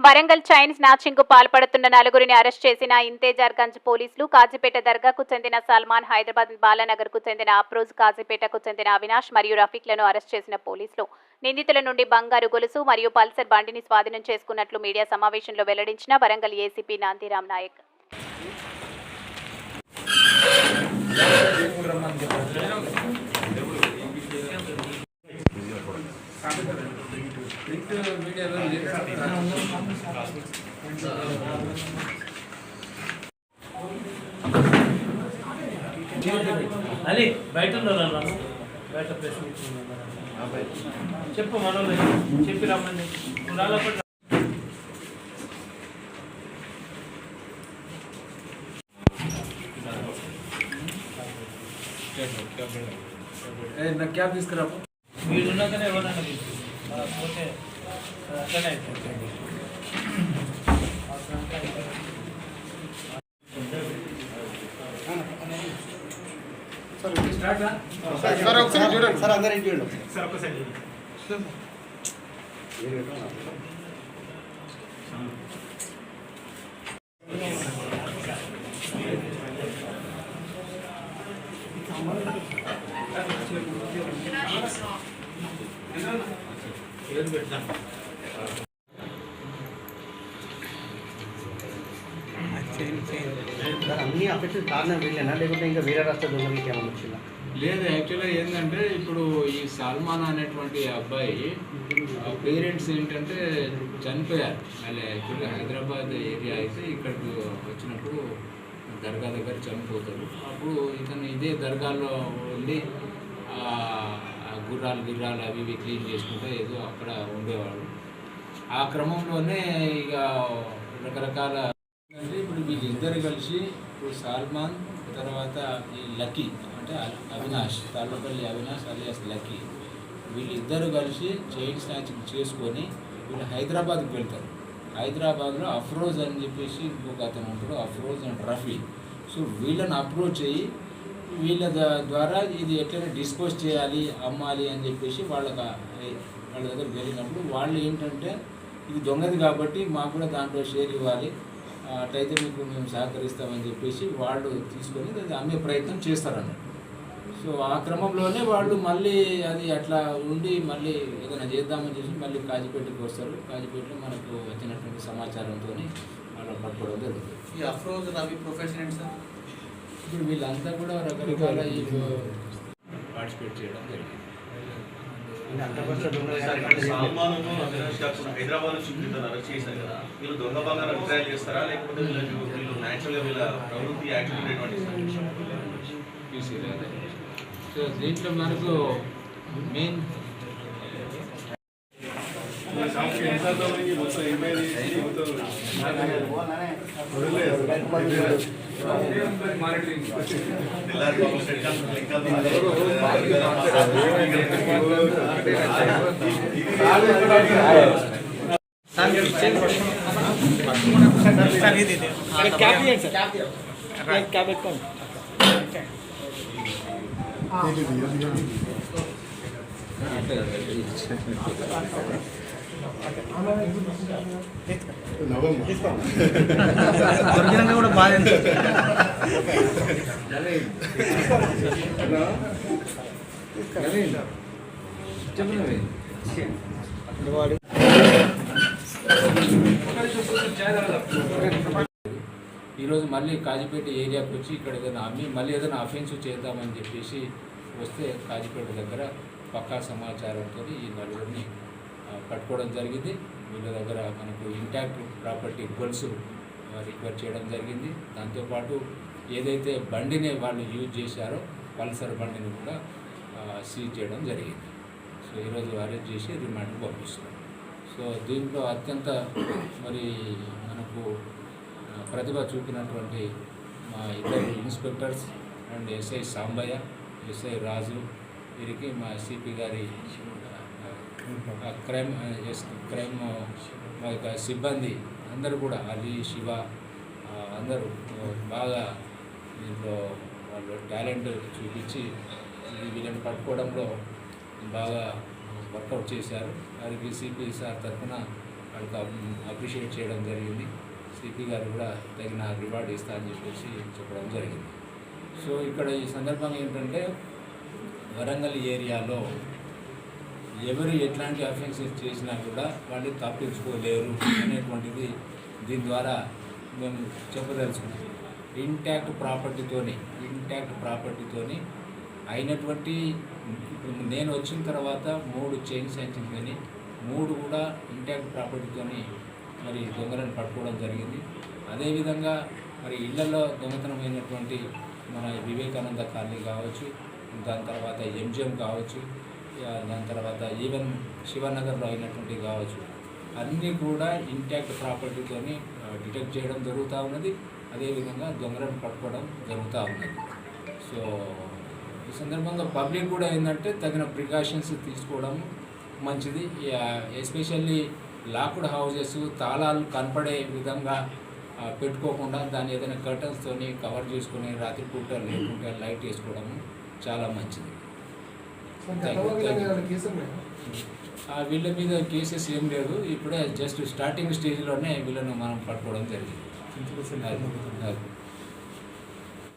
Warangal chain స్నాచింగ్కు పాల్పడుతున్న నలుగురిని arrest చేసిన ఇంతేజార్ గంజ్ పోలీసులు కాజీపేట దర్గాకు చెందిన సల్మాన్ హైదరాబాద్ బాలానగర్కు చెందిన అప్రోజ్ కాజీపేటకు చెందిన అవినాష్ మరియు రఫీక్లను అరెస్ట్ చేసిన పోలీసులు. నిందితుల నుండి బంగారు గొలుసు మరియు పల్సర్ బండిని స్వాధీనం చేసుకున్నట్లు మీడియా సమావేశంలో వెల్లడించిన వరంగల్ ఏసీపీ నాందిరామ్ నాయక్. అది బయట ఉన్నారు బయట ప్రెస్. చెప్పు మనోళ్ళు చెప్పి రమ్మని నువ్వు నా క్యాబ్ తీసుకురా. ఎవరన్నా తీసుకో పోతే అట్లనే అయిపోతుంది సార్ ఒకసారి చూడండి. సార్ అందరు చూడండి. సార్ అన్ని అఫెక్షన్ కారణం వీళ్ళేనా? లేకుంటే ఇంకా వేరే రాష్ట్ర దొంగలకి ఏమైనా వచ్చిందా? లేదు యాక్చువల్గా ఏంటంటే ఇప్పుడు ఈ సల్మాన్ అనేటువంటి అబ్బాయి పేరెంట్స్ ఏంటంటే చనిపోయారు. మళ్ళీ యాక్చువల్గా హైదరాబాద్ ఏరియా అయితే ఇక్కడికి వచ్చినప్పుడు దర్గా దగ్గర చనిపోతారు. అప్పుడు ఇతను ఇదే దర్గాలో వెళ్ళి ఆ, గుర్రాలు గిర్రాలు అవి ఇవి క్లీన్ చేసుకుంటే ఏదో అక్కడ ఉండేవాడు. ఆ క్రమంలోనే ఇక రకరకాల అంటే ఇప్పుడు వీళ్ళిద్దరు కలిసి ఇప్పుడు సల్మాన్ తర్వాత ఈ లక్కీ అంటే అవినాష్ తాళ్ళపల్లి అవినాష్ అలియాస్ లక్కీ. వీళ్ళిద్దరూ కలిసి చైన్ స్నాచింగ్ చేసుకొని వీళ్ళు హైదరాబాద్కి వెళ్తారు. హైదరాబాద్లో అఫ్రోజ్ అని చెప్పేసి ఇంకొక అతను ఉంటాడు అఫ్రోజ్ అండ్ రఫీ. సో వీళ్ళని అప్రోచ్ అయ్యి వీళ్ళ ద్వారా ఇది ఎట్లయినా డిస్పోజ్ చేయాలి అమ్మాలి అని చెప్పేసి వాళ్ళకి వాళ్ళ దగ్గర వెళ్ళినప్పుడు వాళ్ళు ఏంటంటే ఇది దొంగది కాబట్టి మాకు కూడా దాంట్లో షేర్ ఇవ్వాలి అట్లయితే మీకు మేము సహకరిస్తామని చెప్పేసి వాళ్ళు తీసుకొని అమ్మే ప్రయత్నం చేస్తారన్నట్టు సో ఆ క్రమంలోనే వాళ్ళు మళ్ళీ అది అట్లా ఉండి మళ్ళీ ఏదైనా చేద్దామని చెప్పి మళ్ళీ కాజీపేటకి వస్తారు. కాజీపేటలో మనకు వచ్చినటువంటి సమాచారంతో వాళ్ళు పట్టుకోవడం జరుగుతుంది. ఈ అఫ్రోజ్ రవి ప్రొఫెషన్ ఏంటి సార్? ఇప్పుడు వీళ్ళంతా కూడా రకరకాల ఈ పార్టిసిపేట్ చేయడం జరిగింది. హైదరాబాద్ నుంచి వీళ్ళని అరెస్ట్ చేశారు కదా. వీళ్ళు దొంగ బంగారం విత్డ్రాయల్ చేస్తారా? లేకపోతే వీళ్ళు వీళ్ళ ప్రవృత్తి ఎటువంటి చూసి సో దీంట్లో మనకు మెయిన్ తెల్లారి బాబు సెట్ దొరికినాక కూడా బాగా ఈరోజు మళ్ళీ కాజీపేట ఏరియాకి వచ్చి ఇక్కడ ఏదైనా అమ్మి మళ్ళీ ఏదైనా అఫెన్స్ చేద్దామని చెప్పేసి వస్తే కాజీపేట దగ్గర పక్కా సమాచారంతో ఈ నలుగురిని పట్టుకోవడం జరిగింది. వీళ్ళ దగ్గర మనకు ఇంటాక్ట్ ప్రాపర్టీ గొలుసు రిక్వైర్ చేయడం జరిగింది. దాంతోపాటు ఏదైతే బండిని వాళ్ళు యూజ్ చేశారో పల్సర్ బండిని కూడా సీజ్ చేయడం జరిగింది. సో ఈరోజు అరెస్ట్ చేసి రిమాండ్కి పంపిస్తున్నాం. సో దీంట్లో అత్యంత మరి మనకు ప్రతిభ చూపినటువంటి మా ఇద్దరు inspectors and SI Sambaiah SI Raju వీరికి మా సిపి గారి క్రైమ్ ఎస్ క్రైమ్ మా యొక్క సిబ్బంది అందరూ కూడా అలీ శివ అందరూ బాగా దీంట్లో వాళ్ళు టాలెంట్ చూపించి వీళ్ళని పట్టుకోవడంలో బాగా వర్కౌట్ చేశారు. వారికి సిపి సార్ తరఫున వాళ్ళకి అప్రిషియేట్ చేయడం జరిగింది. సిపి గారు కూడా తగిన రివార్డ్ ఇస్తా అని చెప్పేసి చెప్పడం జరిగింది. సో ఇక్కడ ఈ సందర్భంగా ఏంటంటే వరంగల్ ఏరియాలో ఎవరు ఎట్లాంటి అఫెన్సెస్ చేసినా కూడా వాళ్ళు తప్పించుకోలేరు అనేటువంటిది దీని ద్వారా మేము చెప్పదలుచుకున్నాం. ఇంటాక్ట్ ప్రాపర్టీతోని ఇంటాక్ట్ ప్రాపర్టీతోని అయినటువంటి ఇప్పుడు నేను వచ్చిన తర్వాత మూడు చైన్ సెంచింగ్ కానీ మూడు కూడా ఇంటాక్ట్ ప్రాపర్టీతోని మరి దొంగలను పట్టుకోవడం జరిగింది. అదేవిధంగా మరి ఇళ్ళలో దొంగతనమైనటువంటి మన వివేకానంద కాలనీ కావచ్చు దాని తర్వాత ఎంజిఎం కావచ్చు దాని తర్వాత ఈవెన్ శివనగర్లో అయినటువంటి కావచ్చు అన్నీ కూడా ఇంటాక్ట్ ప్రాపర్టీతోని డిటెక్ట్ చేయడం జరుగుతూ ఉన్నది. అదేవిధంగా దొంగలను పట్టుకోవడం జరుగుతూ ఉన్నది. సో ఈ సందర్భంగా పబ్లిక్ కూడా ఏంటంటే తగిన ప్రికాషన్స్ తీసుకోవడం మంచిది. ఎస్పెషల్లీ లాక్డ్ హౌజెస్ తాళాలు కనపడే విధంగా పెట్టుకోకుండా దాన్ని ఏదైనా కర్టన్స్తోని కవర్ చేసుకొని రాత్రిపూట లేకుంటే లైట్ వేసుకోవడం చాలా మంచిది. ఆ, వీళ్ళ మీద కేసెస్ ఏం లేదు. ఇప్పుడే జస్ట్ స్టార్టింగ్ స్టేజ్లోనే వీళ్ళను మనం పట్టుకోవడం జరిగింది.